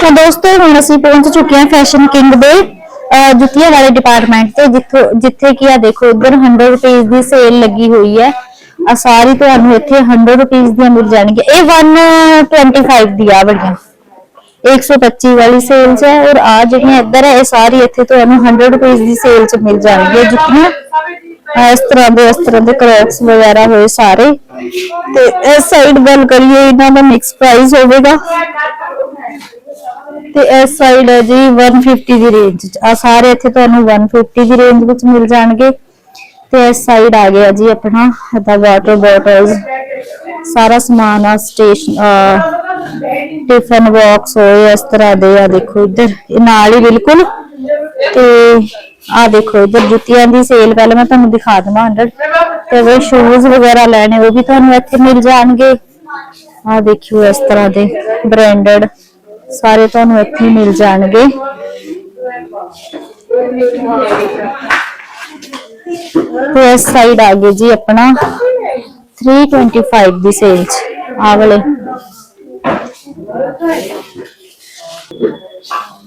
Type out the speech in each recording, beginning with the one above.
ਤਾਂ ਦੋਸਤੋ, ਹੁਣ ਅਸੀਂ ਪਹੁੰਚ ਚੁੱਕੇ ਹਾਂ ਫੈਸ਼ਨ ਕਿੰਗ ਦੇ ਜੁੱਤੀਆਂ ਵਾਲੇ ਡਿਪਾਰਟਮੈਂਟ ਤੇ, ਜਿੱਥੋਂ, ਜਿੱਥੇ ਕੀ ਆ ਦੇਖੋ ਇੱਧਰ 100 ਰੁਪਏ ਦੀ ਸੇਲ ਲੱਗੀ ਹੋਈ ਹੈ। ਆ ਸਾਰੀ ਤੁਹਾਨੂੰ ਇੱਥੇ 100 ਰੁਪਏ ਦੀਆਂ ਮਿਲ ਜਾਣਗੀਆਂ। ਇਹ 125 ਦੀ ਆ ਬੜੀਆਂ। 125 ਵਾਲੀ ਸੇਲ 'ਚ ਹੈ ਔਰ ਆ ਜਿਹੜੀਆਂ ਇੱਧਰ ਹੈ, ਇਹ ਸਾਰੀ ਇੱਥੇ ਤੁਹਾਨੂੰ 100 ਰੁਪਏ ਦੀ ਸੇਲ 'ਚ ਮਿਲ ਜਾਣਗੀਆਂ ਜੁੱਤੀਆਂ। ਇਸ ਤਰ੍ਹਾਂ ਦੇ, ਇਸ ਤਰ੍ਹਾਂ ਦੇ ਕ੍ਰੌਕਸ ਵਗੈਰਾ ਹੋਏ ਸਾਰੇ। ਤੇ ਇਸ ਸਾਈਡ ਗੱਲ ਕਰੀਏ, ਇਹਨਾਂ ਦਾ ਮਿਕਸ ਪ੍ਰਾਈਸ ਹੋਵੇਗਾ। ਤੇ ਇਸ ਸਾਈਡ ਹੈ ਜੀ 150 ਦੀ ਰੇਂਜ ਚ। ਆ ਸਾਰੇ ਇੱਥੇ ਤੁਹਾਨੂੰ 150 ਦੀ ਰੇਂਜ ਵਿੱਚ ਮਿਲ ਜਾਣਗੇ। ਤੇ ਇਸ ਸਾਈਡ ਆ ਗਿਆ ਜੀ ਆਪਣਾ, ਇਹਦਾ ਵਾਟਰ ਬੋਟਲਸ ਸਾਰਾ ਸਮਾਨ ਆ ਸਟੇਸ਼ਨ ਟਿਫਨ ਬਾਕਸ ਹੋਏ, ਇਸ ਤਰ੍ਹਾਂ ਦੇ ਆ ਦੇਖੋ ਇੱਧਰ। ਇਹ ਨਾਲ ਹੀ ਬਿਲਕੁਲ। ਤੇ ਆ ਦੇਖੋ ਇੱਧਰ ਜੁੱਤੀਆਂ ਦੀ ਸੇਲ ਪਹਿਲਾਂ ਮੈਂ ਤੁਹਾਨੂੰ ਦਿਖਾ ਦਵਾਂ ਅੰਦਰ। ਤੇ ਉਹ ਸ਼ੂਜ਼ ਵਗੈਰਾ ਲੈਣੇ, ਉਹ ਵੀ ਤੁਹਾਨੂੰ ਇੱਥੇ ਮਿਲ ਜਾਣਗੇ। ਆ ਦੇਖਿਓ ਇਸ ਤਰ੍ਹਾਂ ਦੇ ਬ੍ਰਾਂਡਡ ਸਾਰੇ ਤੁਹਾਨੂੰ ਇੱਥੇ ਮਿਲ ਜਾਣਗੇ। ਤੇ ਇਸ ਸਾਈਡ ਆ ਗਏ ਜੀ ਆਪਣਾ। 325 ਦੀ ਸੇਲ ਚ ਆ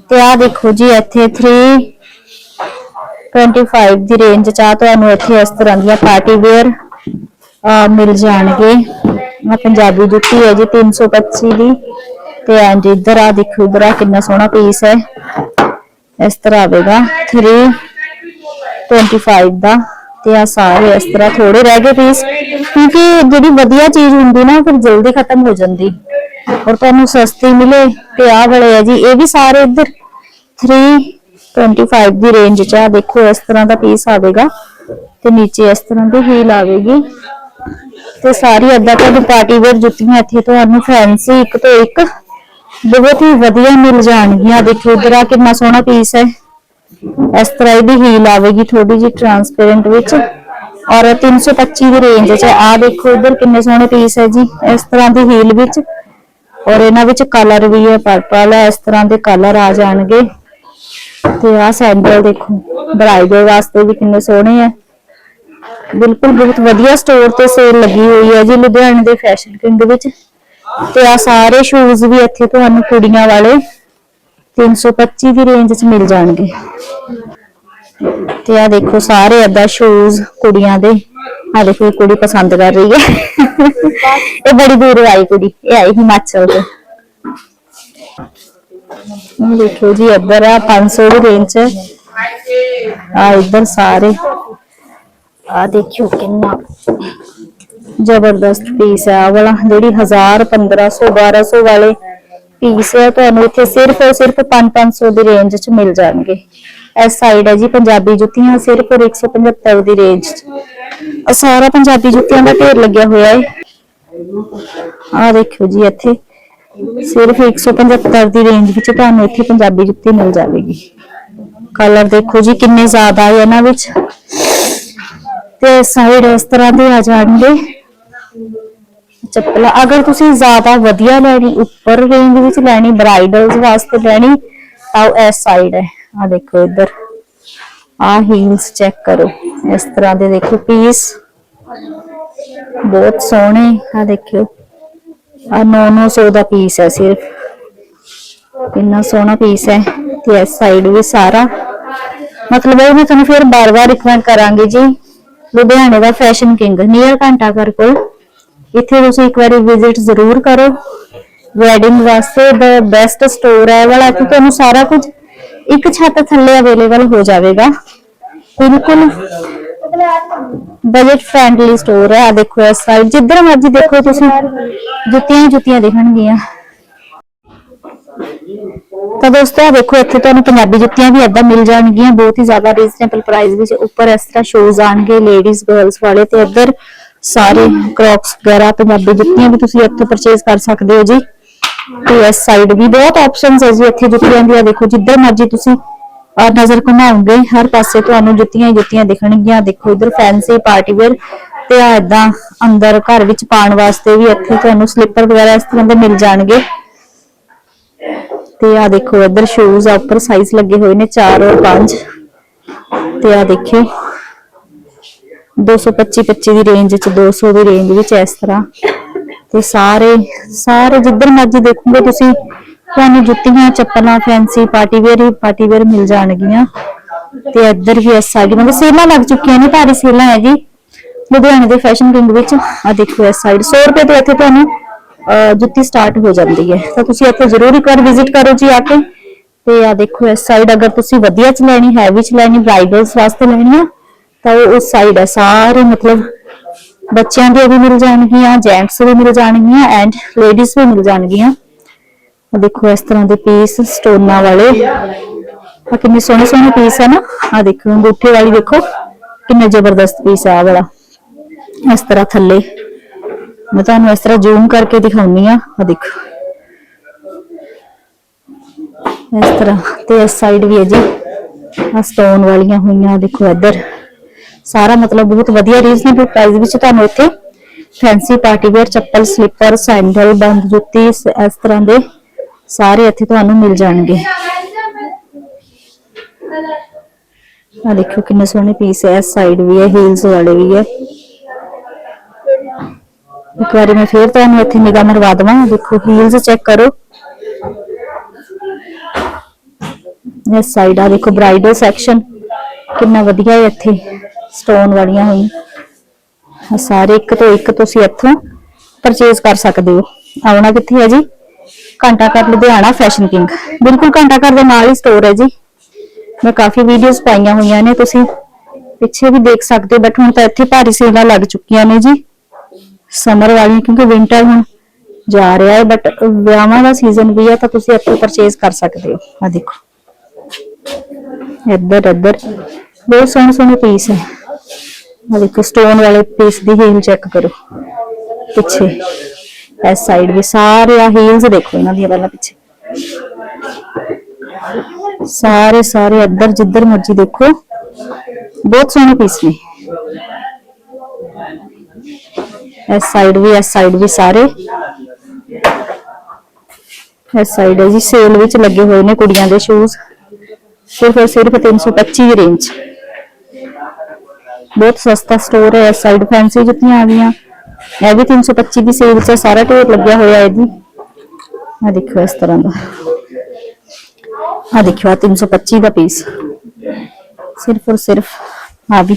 ਤੇ ਆ ਦੇਖੋ ਜੀ ਇੱਥੇ 325 ਦੀ ਰੇਂਜ ਚ ਆ ਤੁਹਾਨੂੰ ਇੱਥੇ ਇਸ ਤਰ੍ਹਾਂ ਦੀਆਂ ਪਾਰਟੀ ਵੇਅਰ ਮਿਲ ਜਾਣਗੇ। ਆ ਪੰਜਾਬੀ ਜੁੱਤੀ ਹੈ ਜੀ 325 ਦੀ। ਤੇ ਐਂਡ ਇੱਧਰ ਆ ਦੇਖੋ, ਇੱਧਰ ਆ ਕਿੰਨਾ ਸੋਹਣਾ ਪੀਸ ਹੈ। ਇਸ ਤਰ੍ਹਾਂ ਆਵੇਗਾ 325 ਦਾ। ਤੇ ਆ ਸਾਰੇ ਇਸ ਤਰ੍ਹਾਂ ਥੋੜੇ ਰਹਿ ਗਏ ਪੀਸ ਕਿਉਂਕਿ ਜਿਹੜੀ ਵਧੀਆ ਚੀਜ਼ ਹੁੰਦੀ ਨਾ, ਫਿਰ ਜਲਦੀ ਖਤਮ ਹੋ ਜਾਂਦੀ। ਔਰ ਤੁਹਾਨੂੰ ਸਸਤੀ ਮਿਲੇ, ਤੇ ਆ ਵਾਲੇ ਆ ਜੀ, ਇਹ ਵੀ ਸਾਰੇ ਇੱਧਰ। 325 ਦੀ ਰੇਂਜ ਚ ਆ, ਦੇਖੋ, ਇਸ ਤਰ੍ਹਾਂ ਦਾ ਪੀਸ ਆਵੇਗਾ। ਤੇ ਨੀਚੇ ਇਸ ਤਰ੍ਹਾਂ ਦੀ ਹੀਲ ਆਵੇਗੀ। ਤੇ ਸਾਰੀ ਅੱਧਾ ਤੋਂ ਪਾਰਟੀ ਵੇਅਰ ਜੁੱਤੀਆਂ ਇੱਥੇ ਤੁਹਾਨੂੰ ਫੈਂਸੀ ਇੱਕ ਤੋਂ ਇੱਕ ਬਹੁਤ ਹੀ ਵਧੀਆ ਮਿਲ ਜਾਣਗੀਆਂ। ਦੇਖੋ ਇਧਰ ਆ ਕਿੰਨਾ ਸੋਹਣਾ ਪੀਸ ਹੈ। ਇਸ ਤਰ੍ਹਾਂ ਇਹਦੀ ਹੀਲ ਆਵੇਗੀ ਥੋੜੀ ਜਿਹੀ ਟਰਾਂਸਪੇਰੈਂਟ ਵਿੱਚ। ਔਰ 325 ਦੀ ਰੇਂਜ 'ਚ ਆ ਦੇਖੋ ਇਧਰ ਕਿੰਨੇ ਸੋਹਣੇ ਪੀਸ ਹੈ ਜੀ। ਇਸ ਤਰ੍ਹਾਂ ਦੀ ਹੀਲ ਵਿੱਚ। ਔਰ ਇਹਨਾਂ ਵਿੱਚ ਕਲਰ ਵੀ ਹੈ ਪਰਪਲ ਹੈ। ਇਸ ਤਰ੍ਹਾਂ ਦੇ ਕਲਰ ਆ ਜਾਣਗੇ। ਤੇ ਆ ਸੈਂਡਲ ਦੇਖੋ ਬਰਾਈਡਲ ਵਾਸਤੇ ਵੀ ਕਿੰਨੇ ਸੋਹਣੇ ਹੈ। ਬਿਲਕੁਲ ਬਹੁਤ ਵਧੀਆ ਸਟੋਰ ਤੇ ਸੇਲ ਲੱਗੀ ਹੋਈ ਹੈ ਜੀ, ਲੁਧਿਆਣੇ ਦੇ ਫੈਸ਼ਨ ਕਿੰਗ ਵਿੱਚ। ਤੇ ਆ ਸਾਰੇ ਸ਼ੂਜ਼ ਵੀ ਇੱਥੇ ਤੁਹਾਨੂੰ ਕੁੜੀਆਂ ਵਾਲੇ 325 ਦੀ ਰੇਂਜ 'ਚ ਮਿਲ ਜਾਣਗੇ। ਤੇ ਆ ਦੇਖੋ ਸਾਰੇ ਏਦਾਂ ਸ਼ੂਜ਼ ਕੁੜੀਆਂ ਦੇ। ਆ ਦੇਖੋ ਇਹ ਕੁੜੀ ਪਸੰਦ ਕਰ ਰਹੀ ਹੈ। ਇਹ ਬੜੀ ਦੂਰ ਆਈ ਕੁੜੀ, ਇਹ ਆਈ ਹਿਮਾਚਲ ਤੋਂ। ਇਹ ਦੇਖੋ ਜੀ, ਇੱਧਰ ਆ 500 ਦੀ ਰੇਂਜ 'ਚ। ਆ ਇੱਧਰ ਸਾਰੇ। ਆ ਦੇਖਿਓ ਕਿੰਨਾ ਜ਼ਬਰਦਸਤ ਪੀਸ ਹੈ ਆਹ ਵਾਲਾ ਜਿਹੜੀ 1000 1500 1200 ਵਾਲੇ ਪੀਸ ਹੈ ਤੁਹਾਨੂੰ ਇੱਥੇ ਸਿਰਫ ਸਿਰਫ 5-500 ਦੀ ਰੇਂਜ 'ਚ ਮਿਲ ਜਾਣਗੇ। ਇਸ ਸਾਈਡ ਹੈ ਜੀ, ਪੰਜਾਬੀ ਜੁੱਤੀਆਂ ਸਿਰਫ 175 ਦੀ ਰੇਂਜ 'ਚ। ਆਹ ਸਾਰਾ ਪੰਜਾਬੀ ਜੁੱਤੀਆਂ ਦਾ ਢੇਰ ਲੱਗਿਆ ਹੋਇਆ ਹੈ ਆ ਦੇਖਿਓ ਜੀ ਇੱਥੇ, ਸਿਰਫ 175 ਦੀ ਰੇਂਜ ਵਿੱਚ ਤੁਹਾਨੂੰ ਇੱਥੇ ਪੰਜਾਬੀ ਜੁੱਤੀ ਮਿਲ ਜਾਵੇਗੀ। ਕਲਰ ਦੇਖੋ ਜੀ ਕਿੰਨੇ ਜ਼ਿਆਦਾ ਹੈ ਇਹਨਾਂ ਵਿੱਚ। ਤੇ ਸਾਈਡ ਇਸ ਤਰ੍ਹਾਂ ਦੇ ਆ ਜਾਣਗੇ। ਚੱਪਲਾਂ। ਅਗਰ ਤੁਸੀਂ ਜ਼ਿਆਦਾ ਵਧੀਆ ਲੈਣੀ, ਉੱਪਰ ਰੇਂਜ ਵਿੱਚ ਲੈਣੀ ਬ੍ਰਾਈਡਲਸ ਵਾਸਤੇ ਲੈਣੀ, ਤਾਂ ਉਹ ਇਸ ਸਾਈਡ ਹੈ। ਆ ਦੇਖੋ ਇੱਧਰ। ਆ ਹੀਲਸ ਚੈੱਕ ਕਰੋ। ਇਸ ਤਰ੍ਹਾਂ ਦੇ ਦੇਖੋ ਪੀਸ ਬਹੁਤ ਸੋਹਣੇ। ਆ ਦੇਖਿਓ। ਆ 900 ਦਾ ਪੀਸ ਹੈ ਸਿਰਫ। ਕਿੰਨਾ ਸੋਹਣਾ ਪੀਸ ਹੈ। ਤੇ ਇਸ ਸਾਈਡ ਵੀ ਸਾਰਾ। ਮਤਲਬ ਇਹ ਮੈਂ ਤੁਹਾਨੂੰ ਫਿਰ ਬਾਰ-ਬਾਰ ਰਿਕਮੈਂਡ ਕਰਾਂਗੀ ਜੀ। ਲੁਧਿਆਣੇ ਦਾ ਫੈਸ਼ਨ ਕਿੰਗ ਨੀਅਰ ਘੰਟਾ ਘਰ ਕੋਲ। ਇੱਥੇ ਤੁਸੀਂ ਇੱਕ ਵਾਰੀ ਵਿਜ਼ਿਟ ਜ਼ਰੂਰ ਕਰੋ। ਵੈਡਿੰਗ ਵਾਸਤੇ ਦਾ ਬੈਸਟ ਸਟੋਰ ਹੈ। ਵਾਲਾ ਕਿ ਤੁਹਾਨੂੰ ਸਾਰਾ ਕੁਝ ਇੱਕ ਛੱਤ ਥੱਲੇ ਅਵੇਲੇਬਲ ਹੋ ਜਾਵੇਗਾ। ਬਿਲਕੁਲ ਬਜਟ ਫ੍ਰੈਂਡਲੀ ਸਟੋਰ ਹੈ। ਆ ਦੇਖੋ ਇਸ ਸਾਈਡ, ਜਿੱਧਰ ਮਰਜ਼ੀ ਦੇਖੋ ਤੁਸੀਂ, ਜੁੱਤੀਆਂ ਜੁੱਤੀਆਂ ਦਿਖਣਗੀਆਂ। ਤਾਂ ਦੋਸਤੋ, ਆਹ ਦੇਖੋ, ਇੱਥੇ ਤੁਹਾਨੂੰ ਪੰਜਾਬੀ ਜੁੱਤੀਆਂ ਵੀ ਏਦਾਂ ਮਿਲ ਜਾਣਗੀਆਂ। ਬਹੁਤ ਹੀ ਜ਼ਿਆਦਾ ਰੀਜ਼ਨੇਬਲ ਪ੍ਰਾਈਸ ਵਿੱਚ ਉੱਪਰ ਇਸ ਤਰ੍ਹਾਂ ਸ਼ੂਜ਼ ਆਣਗੇ ਲੇਡੀਜ਼ ਗਰਲਸ ਵਾਲੇ ਤੇ ਇੱਧਰ ਸਾਰੇ ਕ੍ਰੌਕਸ ਵਗੈਰਾ ਪੰਜਾਬੀ ਜੁੱਤੀਆਂ ਵੀ ਤੁਸੀਂ ਇੱਥੇ ਪਰਚੇਸ ਕਰ ਸਕਦੇ ਹੋ ਜੀ। ਤੇ ਇਸ ਸਾਈਡ ਵੀ ਬਹੁਤ ਆਪਸ਼ਨਸ ਹੈ ਜੀ ਇੱਥੇ ਜੁੱਤੀਆਂ ਦੀਆਂ। ਦੇਖੋ, ਜਿੱਧਰ ਮਰਜ਼ੀ ਤੁਸੀਂ ਨਜ਼ਰ ਘੁਮਾਓਗੇ, ਹਰ ਪਾਸੇ ਤੁਹਾਨੂੰ ਜੁੱਤੀਆਂ ਹੀ ਜੁੱਤੀਆਂ ਦਿਖਣਗੀਆਂ। ਦੇਖੋ, ਇੱਧਰ ਫੈਂਸੀ ਪਾਰਟੀ ਵੇਅਰ ਤੇ ਆ ਇਦਾਂ ਅੰਦਰ ਘਰ ਵਿੱਚ ਪਾਉਣ ਵਾਸਤੇ ਵੀ ਇੱਥੇ ਤੁਹਾਨੂੰ ਸਲੀਪਰ ਵਗੈਰਾ ਇਸ ਤਰ੍ਹਾਂ ਦੇ ਮਿਲ ਜਾਣਗੇ। ਤੇ ਆ ਦੇਖੋ, ਇੱਧਰ ਸ਼ੂਜ਼ ਆ, ਉੱਪਰ ਸਾਈਜ਼ ਲੱਗੇ ਹੋਏ ਨੇ 4 ਔਰ 5 ਤੇ ਆ ਦੇਖਿਓ 225 25 ਦੀ ਰੇਂਜ ਚ 200 ਦੀ ਰੇਂਜ ਵਿੱਚ ਇਸ ਤਰ੍ਹਾਂ। ਤੇ ਸਾਰੇ ਸਾਰੇ ਜਿੱਧਰ ਮਰਜ਼ੀ ਦੇਖੋਗੇ ਤੁਸੀਂ, ਤੁਹਾਨੂੰ ਜੁੱਤੀਆਂ, ਚੱਪਲਾਂ ਫੈਂਸੀ ਪਾਰਟੀ ਵੇਅਰ ਹੀ ਪਾਰਟੀ ਵੇਅਰ ਮਿਲ ਜਾਣਗੀਆਂ। ਤੇ ਇੱਧਰ ਵੀ ਇਸ ਸਾਈਡ ਮਤਲਬ ਸੇਲਾਂ ਲੱਗ ਚੁੱਕੀਆਂ ਨੇ, ਭਾਰੀ ਸੇਲਾਂ ਹੈ ਜੀ। ਲੁਧਿਆਣੇ ਦੇ ਫੈਸ਼ਨ ਕਿੰਗ ਵਿੱਚ ਆ ਦੇਖੋ ਇਸ ਸਾਈਡ 100 ਰੁਪਏ ਤੋਂ ਇੱਥੇ ਤੁਹਾਨੂੰ ਜੁੱਤੀ ਸਟਾਰਟ ਹੋ ਜਾਂਦੀ ਹੈ। ਤਾਂ ਤੁਸੀਂ ਇੱਥੇ ਜ਼ਰੂਰ ਇੱਕ ਵਾਰ ਵਿਜ਼ਿਟ ਕਰੋ ਜੀ ਆ ਕੇ। ਤੇ ਆ ਦੇਖੋ ਇਸ ਸਾਈਡ ਅਗਰ ਤੁਸੀਂ ਵਧੀਆ ਚ ਲੈਣੀ ਹੈਵੀ ਚ ਲੈਣੀ ਬ੍ਰਾਈਡਲਸ ਵਾਸਤੇ ਲੈਣੀ ਆ ਤਾਂ ਉਹ ਉਸ ਸਾਈਡ ਹੈ। ਸਾਰੇ ਮਤਲਬ ਬੱਚਿਆਂ ਦੇ ਵੀ ਮਿਲ ਜਾਣਗੀਆਂ ਜੈਂਟਸ ਵੀ ਮਿਲ ਜਾਣਗੀਆਂ ਐਂਡ ਲੇਡੀਜ਼ ਵੀ ਮਿਲ ਜਾਣਗੀਆਂ। ਦੇਖੋ ਇਸ ਤਰ੍ਹਾਂ ਦੇ ਪੀਸ ਸਟੋਨਾਂ ਵਾਲੇ। ਆ ਕਿੰਨੇ ਸੋਹਣੇ ਸੋਹਣੇ ਪੀਸ ਹੈ ਨਾ। ਆ ਦੇਖੋ, ਅੰਗੂਠੇ ਵਾਲੀ ਦੇਖੋ, ਕਿੰਨੇ ਜ਼ਬਰਦਸਤ ਪੀਸ ਆ ਆਹ ਵਾਲਾ। ਇਸ ਤਰ੍ਹਾਂ ਥੱਲੇ। ਮੈਂ ਤੁਹਾਨੂੰ ਇਸ ਤਰ੍ਹਾਂ ਜ਼ੂਮ ਕਰਕੇ ਦਿਖਾਉਣੀ ਆ ਆ ਦੇਖੋ। ਇਸ ਤਰ੍ਹਾਂ ਤੇ ਇਸ ਸਾਈਡ ਵੀ ਹੈ ਜੀ। ਆ ਸਟੋਨ ਵਾਲੀਆਂ ਹੋਈਆਂ ਦੇਖੋ ਇੱਧਰ। ਸਾਰਾ ਮਤਲਬ ਬਹੁਤ ਵਧੀਆ ਰੀਜ਼ਨੇਬਲ ਪ੍ਰਾਈਸ ਵਿੱਚ ਤੁਹਾਨੂੰ ਇੱਥੇ ਫੈਂਸੀ ਪਾਰਟੀ ਵੇਅਰ ਚੱਪਲ ਸਲੀਪਰ ਸੈਂਡਲ ਬੰਦ ਜੁੱਤੀ ਇਸ ਇਸ ਤਰ੍ਹਾਂ ਦੇ ਸਾਰੇ ਇੱਥੇ ਤੁਹਾਨੂੰ ਮਿਲ ਜਾਣਗੇ। ਆ ਦੇਖੋ ਕਿੰਨੇ ਸੋਹਣੇ ਪੀਸ ਹੈ, ਇਸ ਸਾਈਡ ਵੀ ਹੈ ਹੀਲਸ ਵਾਲੇ ਵੀ ਹੈ। ਇੱਕ ਵਾਰੀ ਮੈਂ ਫੇਰ ਤੁਹਾਨੂੰ ਇੱਥੇ ਨਿਗਾਹ ਮਰਵਾ ਦਵਾਂ, ਦੇਖੋ ਹੀਲਸ ਚੈੱਕ ਕਰੋ। ਇਸ ਸਾਈਡ ਆ ਦੇਖੋ ਬ੍ਰਾਈਡਲ ਸੈਕਸ਼ਨ ਕਿੰਨਾ ਵਧੀਆ ਹੈ ਇੱਥੇ। ਸਟੋਨ ਵਾਲੀਆਂ ਹੋਈਆਂ ਸਾਰੇ ਇੱਕ ਤੋਂ ਇੱਕ ਤੁਸੀਂ ਇੱਥੋਂ ਪਰਚੇਜ਼ ਕਰ ਸਕਦੇ ਹੋ। ਆਉਣਾ ਕਿੱਥੇ ਹੈ ਜੀ? ਘੰਟਾ ਘਰ ਲੁਧਿਆਣਾ ਫੈਸ਼ਨ ਕਿੰਗ ਬਿਲਕੁਲ ਘੰਟਾ ਘਰ ਦੇ ਨਾਲ ਹੀ ਸਟੋਰ ਹੈ ਜੀ। ਮੈਂ ਕਾਫੀ ਵੀਡੀਓਜ਼ ਪਾਈਆਂ ਹੋਈਆਂ ਨੇ, ਤੁਸੀਂ ਪਿੱਛੇ ਵੀ ਦੇਖ ਸਕਦੇ ਹੋ ਬਟ ਹੁਣ ਤਾਂ ਇੱਥੇ ਭਾਰੀ ਸੇਲਾਂ ਲੱਗ ਚੁੱਕੀਆਂ ਨੇ ਜੀ। ਸਮਰ ਵਾਲੀਆਂ, ਕਿਉਂਕਿ ਵਿੰਟਰ ਹੁਣ ਜਾ ਰਿਹਾ ਹੈ ਬਟ ਵਿਆਹਾਂ ਦਾ ਸੀਜ਼ਨ ਵੀ ਹੈ, ਤਾਂ ਤੁਸੀਂ ਇੱਥੋਂ ਪਰਚੇਜ਼ ਕਰ ਸਕਦੇ ਹੋ। ਆ ਦੇਖੋ। ਇੱਧਰ ਇੱਧਰ। ਬਹੁਤ ਸੋਹਣੇ ਸੋਹਣੇ ਪੀਸ ਹੈ ਆ ਦੇਖੋ ਸਟੋਨ ਵਾਲੇ ਪੀਸ ਦੀ ਹੀਲ ਚੈੱਕ ਕਰੋ ਪਿੱਛੇ ਇਸ ਸਾਈਡ ਵੀ ਸਾਰੇ ਆ ਹੀਲਸ ਦੇਖੋ ਇਹਨਾਂ ਦੀਆਂ ਪਹਿਲਾਂ ਪਿੱਛੇ ਸਾਰੇ ਸਾਰੇ ਇੱਧਰ ਜਿੱਧਰ ਮਰਜ਼ੀ ਦੇਖੋ ਬਹੁਤ ਸੋਹਣੇ ਪੀਸ ਨੇ ਇਸ ਸਾਈਡ ਵੀ ਇਸ ਸਾਈਡ ਵੀ ਸਾਰੇ ਇਸ ਸਾਈਡ ਹੈ ਜੀ ਸੇਲ ਵਿੱਚ ਲੱਗੇ ਹੋਏ ਨੇ ਕੁੜੀਆਂ ਦੇ ਸ਼ੂਜ਼ ਸਿਰਫ ਔਰ ਸਿਰਫ 325 ਦੀ ਰੇਂਜ ਬਹੁਤ ਸਸਤਾ ਸਟੋਰ ਹੈ ਇਸ ਸਾਈਡ ਫੈਂਸੀ ਜੁੱਤੀਆਂ ਆ ਗਈਆਂ। ਇਹ ਵੀ 325 ਦੀ ਸੇਲ 'ਚ ਸਾਰਾ ਢੇਰ ਲੱਗਿਆ ਹੋਇਆ ਇਹਦੀ ਜੀ। ਆ ਦੇਖੋ ਇਸ ਤਰ੍ਹਾਂ ਦਾ। ਆ ਦੇਖਿਓ, ਆਹ 325 ਦਾ ਪੀਸ ਸਿਰਫ ਔਰ ਸਿਰਫ ਆ ਵੀ।